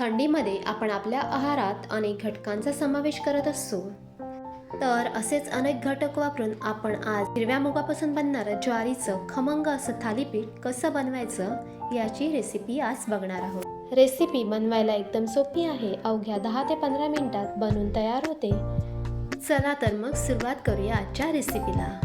थंडीमध्ये आपण आपल्या आहारात अनेक घटकांचा समावेश करत असतो. तर असेच अनेक घटक वापरून आपण आज हिरव्या मुगापासून बनणारं ज्वारीचं खमंग असं थालीपीठ कसं बनवायचं याची रेसिपी आज बघणार आहोत. रेसिपी बनवायला एकदम सोपी आहे. अवघ्या दहा ते पंधरा मिनिटात बनून तयार होते. चला तर मग सुरुवात करूया आजच्या रेसिपीला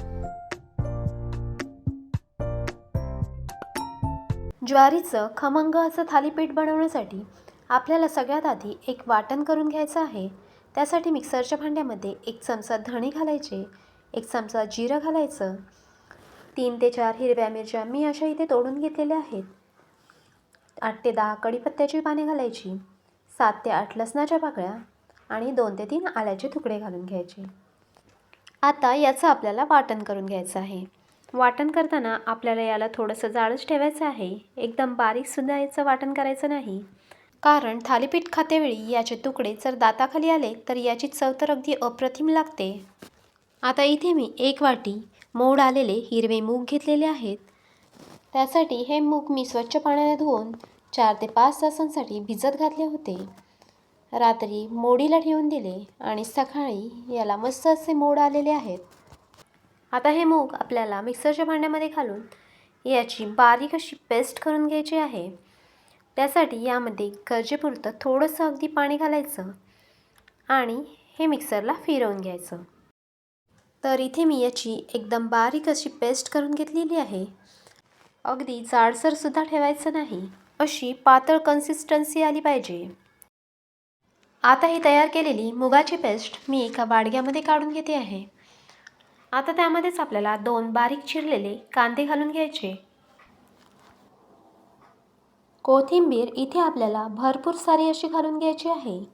ज्वारीचं खमंग असं थालीपीठ बनवण्यासाठी आपल्याला सगळ्यात आधी एक वाटण करून घ्यायचं आहे. त्यासाठी मिक्सरच्या भांड्यामध्ये एक चमचा धणे घालायचे एक चमचा जिरं घालायचं तीन ते चार हिरव्या मिरच्या मी अशा इथे तोडून घेतलेल्या आहेत. आठ ते दहा कढीपत्त्याची पाने घालायची सात ते आठ लसणाच्या पाकळ्या आणि दोन ते तीन आल्याचे तुकडे घालून घ्यायचे. आता याचं आपल्याला वाटण करून घ्यायचं आहे. वाटण करताना आपल्याला याला थोडंसं जाळंच ठेवायचं आहे. एकदम बारीकसुद्धा याचं वाटण करायचं नाही. कारण थालीपीठ खातेवेळी याचे तुकडे जर दाताखाली आले तर याची चव तर अगदी अप्रतिम लागते. आता इथे मी एक वाटी मोड आलेले हिरवे मूग घेतलेले आहेत. त्यासाठी हे मूग मी स्वच्छ पाण्याने धुवून चार ते पाच तासांसाठी भिजत घातले होते. रात्री मोडीला ठेवून दिले आणि सकाळी याला मस्त असे मोड आलेले आहेत. आता हे मूग आपल्याला मिक्सरच्या भांड्यामध्ये घालून याची बारीक अशी पेस्ट करून घ्यायची आहे. त्यासाठी यामध्ये गरजेपुरतं थोडंसं अगदी पाणी घालायचं आणि हे मिक्सरला फिरवून घ्यायचं. तर इथे मी याची एकदम बारीक अशी पेस्ट करून घेतलेली आहे. अगदी जाडसरसुद्धा ठेवायचं नाही. अशी पातळ कन्सिस्टन्सी आली पाहिजे. आता ही तयार केलेली मुगाची पेस्ट मी एका वाडग्यामध्ये काढून घेते आहे. आता त्यामध्येच आपल्याला दोन बारीक चिरलेले कांदे घालून घ्यायचे. कोथिंबीर इथे आपल्याला भरपूर सारी अशी घालून घ्यायची आहे.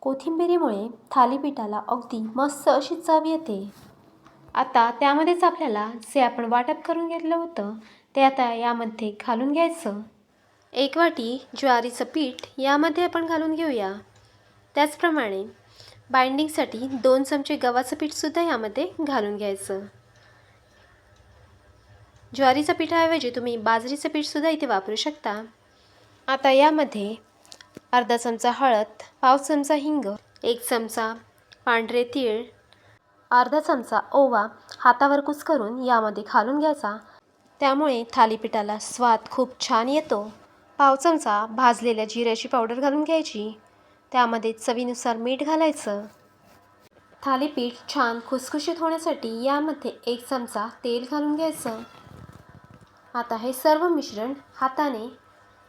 कोथिंबिरीमुळे थालीपीठाला अगदी मस्त अशी चव येते. आता त्यामध्येच आपल्याला जे आपण वाटप करून घेतलं होतं ते आता यामध्ये घालून घ्यायचं. एक वाटी ज्वारीचं पीठ यामध्ये आपण घालून घेऊया. त्याचप्रमाणे बाइंडिंगसाठी दोन चमचे गव्हाचं पीठसुद्धा यामध्ये घालून घ्यायचं. ज्वारीचं पिठाऐवजी तुम्ही बाजरीचं पीठसुद्धा इथे वापरू शकता. आता यामध्ये अर्धा चमचा हळद पाव चमचा हिंग एक चमचा पांढरे तीळ अर्धा चमचा ओवा हातावर कुस्करून यामध्ये घालून घ्यायचा. त्यामुळे थालीपीठाला स्वाद खूप छान येतो. पाव चमचा भाजलेल्या जिऱ्याची पावडर घालून घ्यायची. त्यामध्ये चवीनुसार मीठ घालायचं. थालीपीठ छान खुसखुशीत होण्यासाठी यामध्ये एक चमचा तेल घालून घ्यायचं. आता हे सर्व मिश्रण हाताने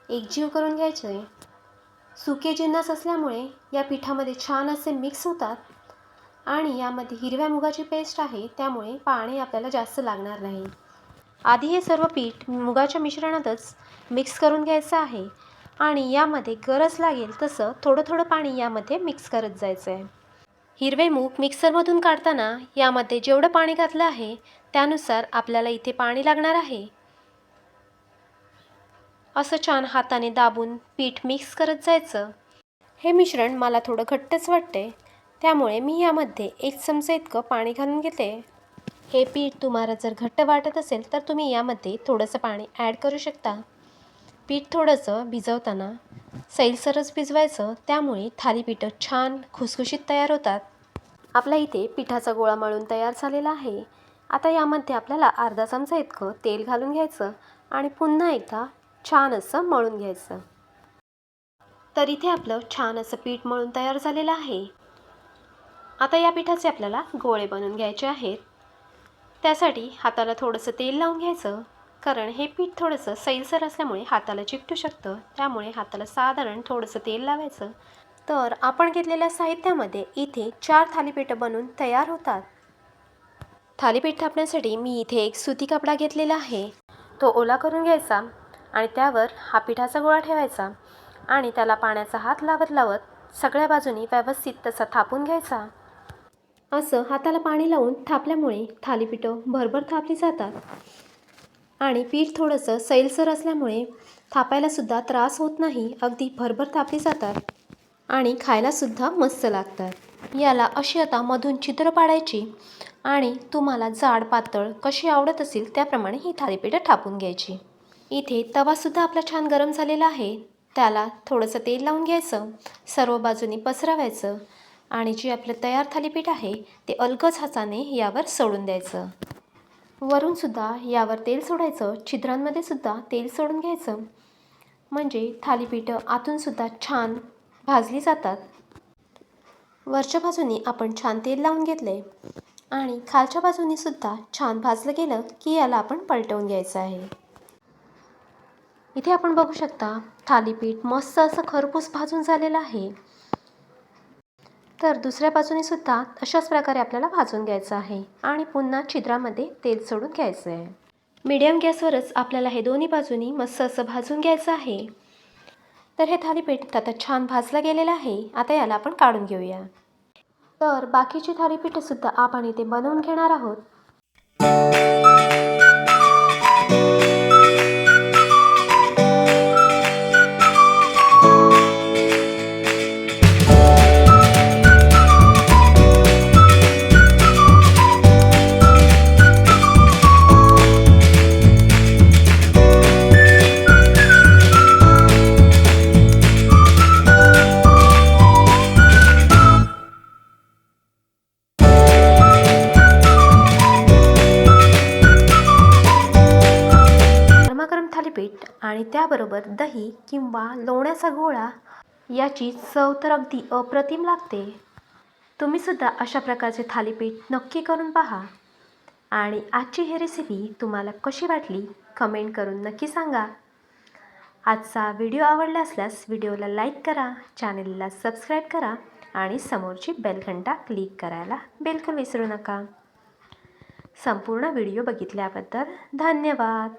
एकजीव करून घ्यायचे सुके जिन्नस असल्यामुळे या पिठामध्ये छान असे मिक्स होतात आणि यामध्ये हिरव्या मुगाची पेस्ट आहे त्यामुळे पाणी आपल्याला जास्त लागणार नाही. आधी हे सर्व पीठ मुगाच्या मिश्रणातच मिक्स करून घ्यायचं आहे आणि यामध्ये गरज लागेल तसं थोडं थोडं पाणी यामध्ये मिक्स करत जायचं आहे हिरवे मूग मिक्सरमधून काढताना यामध्ये जेवढं पाणी घातलं आहे त्यानुसार आपल्याला इथे पाणी लागणार आहे. असं छान हाताने दाबून पीठ मिक्स करत जायचं. हे मिश्रण मला थोडं घट्टच वाटते त्यामुळे मी यामध्ये एक चमचा इतकं पाणी घालून घेते. हे पीठ तुम्हाला जर घट्ट वाटत असेल तर तुम्ही यामध्ये थोडंसं पाणी ॲड करू शकता. पीठ थोडंसं भिजवताना सैलसरच भिजवायचं. त्यामुळे थालीपीठं छान खुसखुशीत तयार होतात. आपल्या इथे पिठाचा गोळा मळून तयार झालेला आहे. आता यामध्ये आपल्याला अर्धा चमचा इतकं तेल घालून घ्यायचं आणि पुन्हा एकदा छान असं मळून घ्यायचं. तर इथे आपलं छान असं पीठ मळून तयार झालेलं आहे. आता या पिठाचे आपल्याला गोळे बनवून घ्यायचे आहेत. त्यासाठी हाताला थोडंसं तेल लावून घ्यायचं कारण हे पीठ थोडंसं सैलसर असल्यामुळे हाताला चिकटू शकतं. त्यामुळे हाताला साधारण थोडंसं तेल लावायचं. तर आपण घेतलेल्या साहित्यामध्ये इथे चार थालीपीठं बनवून तयार होतात. थालीपीठ थापण्यासाठी मी इथे एक सुती कपडा घेतलेला आहे. तो ओला करून घ्यायचा. आणि त्यावर हा पिठाचा गोळा ठेवायचा आणि त्याला पाण्याचा हात लावत लावत सगळ्या बाजूनी व्यवस्थित तसा थापून घ्यायचा. असं हाताला पाणी लावून थापल्यामुळे थालीपीठं भरभर थापली जातात. आणि पीठ थोडंसं सैलसर असल्यामुळे थापायलासुद्धा त्रास होत नाही अगदी भरभर थापली जातात. आणि खायलासुद्धा मस्त लागतात. याला अशी आता मधून चित्र पाडायची आणि तुम्हाला जाड पातळ कशी आवडत असेल त्याप्रमाणे ही थालीपीठं थापून घ्यायची. इथे तवासुद्धा आपला छान गरम झालेला आहे. त्याला थोडंसं तेल लावून घ्यायचं सर्व बाजूनी पसरवायचं आणि जे आपलं तयार थालीपीठ आहे ते अलगद हाताने यावर सोडून द्यायचं. वरूनसुद्धा यावर तेल सोडायचं छिद्रांमध्ये सुद्धा तेल सोडून घ्यायचं. म्हणजे थालीपीठं आतूनसुद्धा छान भाजली जातात. वरच्या बाजूनी आपण छान तेल लावून घेतले आणि खालच्या बाजूनीसुद्धा छान भाजलं गेलं की याला आपण पलटवून घ्यायचं आहे. इथे आपण बघू शकता थालीपीठ मस्त असं खरपूस भाजून झालेलं आहे. तर दुसऱ्या बाजूने सुद्धा अशाच प्रकारे आपल्याला भाजून घ्यायचं आहे आणि पुन्हा छिद्रामध्ये तेल सोडून घ्यायचं आहे. मीडियम गॅसवरच आपल्याला हे दोन्ही बाजूनी मस्त असं भाजून घ्यायचं आहे. तर हे थालीपीठ आता छान भाजलं गेलेलं आहे. आता याला आपण काढून घेऊया. तर बाकीची थालीपीठंसुद्धा आपण इथे बनवून घेणार आहोत. त्याबरोबर दही किंवा लोण्याचा गोळा याची चव तर अगदी अप्रतिम लागते. तुम्हीसुद्धा अशा प्रकारचे थालीपीठ नक्की करून पहा. आणि आजची ही रेसिपी तुम्हाला कशी वाटली कमेंट करून नक्की सांगा. आजचा व्हिडिओ आवडला असल्यास व्हिडिओला लाईक करा चॅनलला सबस्क्राईब करा आणि समोरची बेलघंटा क्लिक करायला बिलकुल विसरू नका. संपूर्ण व्हिडिओ बघितल्याबद्दल धन्यवाद.